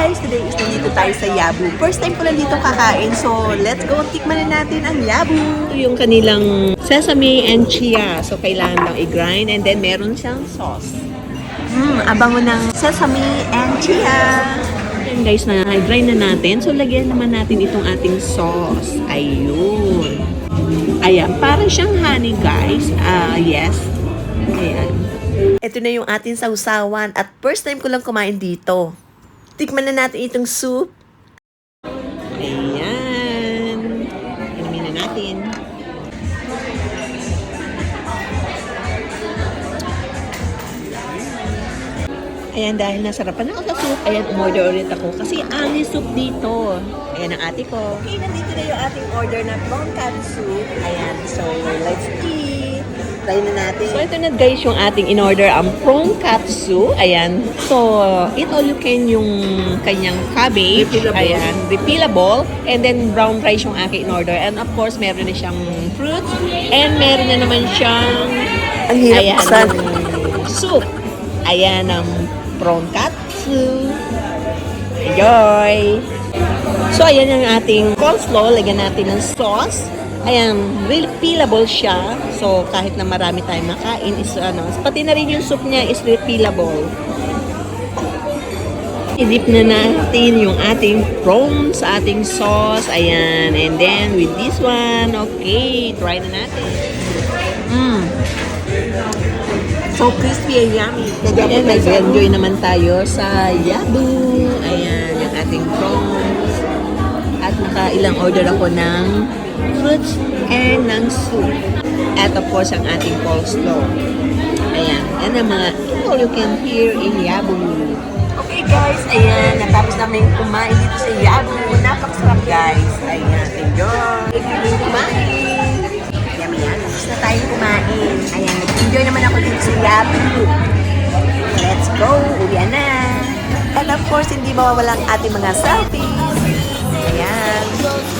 guys! Today is nandito tayo sa Yabu. First time ko lang dito kakain, so let's go tikman na natin ang Yabu. Ito yung kanilang sesame and chia. So kailangan lang i-grind and then meron siyang sauce. Hmm, abango ng sesame and chia. Ayan guys, na grind na natin. So lagyan naman natin itong ating sauce. Ayun. Ayan, parang siyang honey guys. Ah, yes. Ayan. Ito na yung ating sausawan at first time ko lang kumain dito. Tikman na natin itong soup. Ayan. Inumin na natin. Ayan, dahil nasarapan ako sa soup, ayan, umorder ulit ako. Kasi ani soup dito. Ayan ang ate ko. Okay, nandito na yung ating order na prawn cat soup. Ayan, so let's eat. Try na natin. So ito na guys yung ating in-order ang prawn katsu. Ayan. So, eat all you can yung kanyang cabbage. Refillable. Ayan. Refillable. And then brown rice yung aking in-order. And of course, meron na siyang fruits. And meron na naman siyang Ang hirap ayan, buksan. soup. Ayan ang prawn katsu. Enjoy! So, ayan ang ating coleslaw. Lagyan natin ng sauce. Ayan, refillable siya. So, kahit na marami tayong makain, is ano, pati na rin yung soup niya is refillable. I-dip na natin yung ating prawn sa ating sauce. Ayan. And then, with this one, okay, try na natin. Mm. So crispy and yummy. Ayan, nag-enjoy naman tayo sa Yabu. Ayan, yung ating prawns. At nakailang order ako ng fruits and ng soup. At of course, ang ating coleslaw. Ayan, yan ang mga all you can hear in Yabu. Okay guys, ayan, natapos namin kumain dito sa Yabu. Napakasarap guys. Ayan, enjoy. Kami kumain. Yummy yan. Tapos na tayong kumain. Ayan, nag-enjoy naman ako dito sa Yabu. Let's go! Uwi na! And of course, hindi mawawala ang ating mga selfies. Ayan.